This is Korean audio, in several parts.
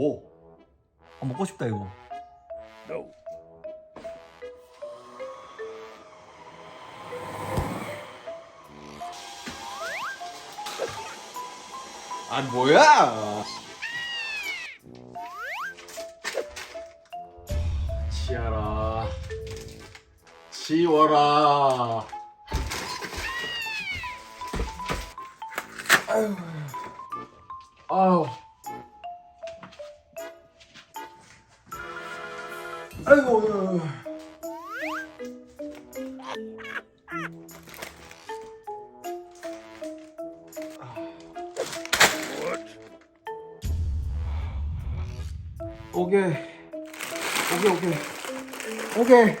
오. 아, 먹고 싶다 이거. No. 아 뭐야? 치아라. 치워라. 아유. 아유. 아이고. 오케이. 오케이, 오케이. 오케이.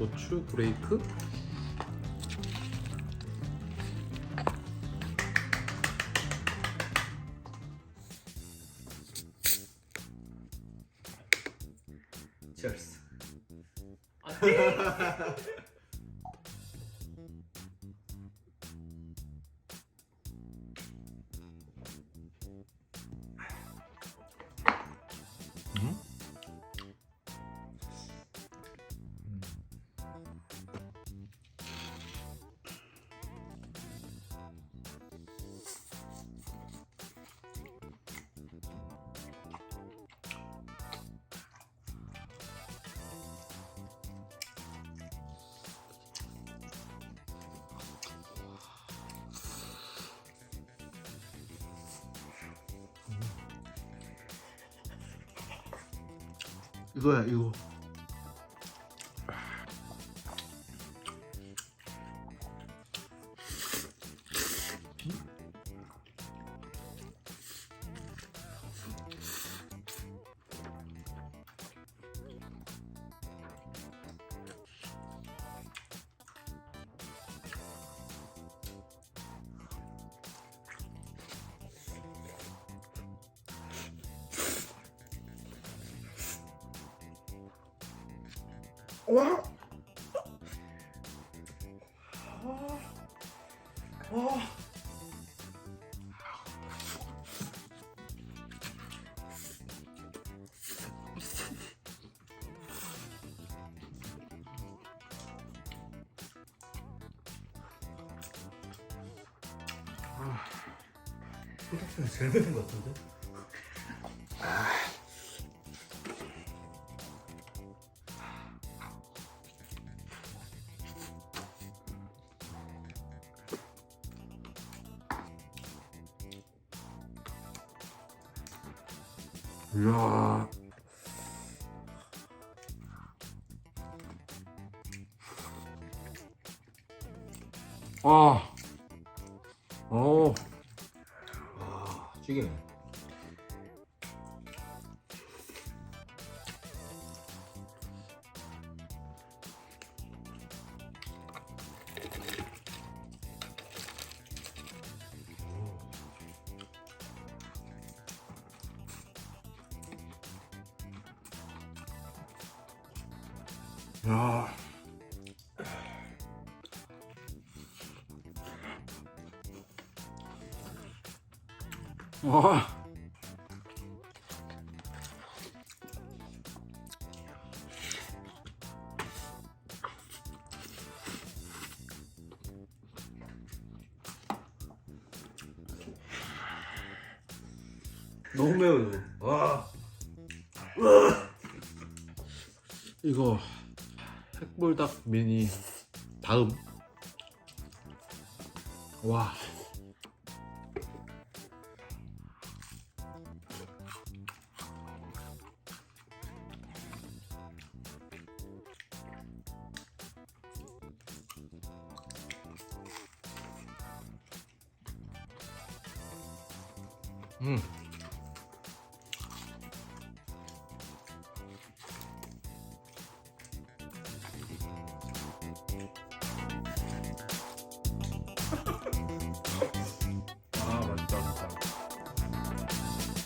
고추 브레이크 Cheers. 이거야 이거. 소독수는 제일 매운 것 같은데? 아, 어, 아, 찌개네. 야, 와, 너무 매워요. 와. 이거 핵불닭 미니 다음. 와. 음.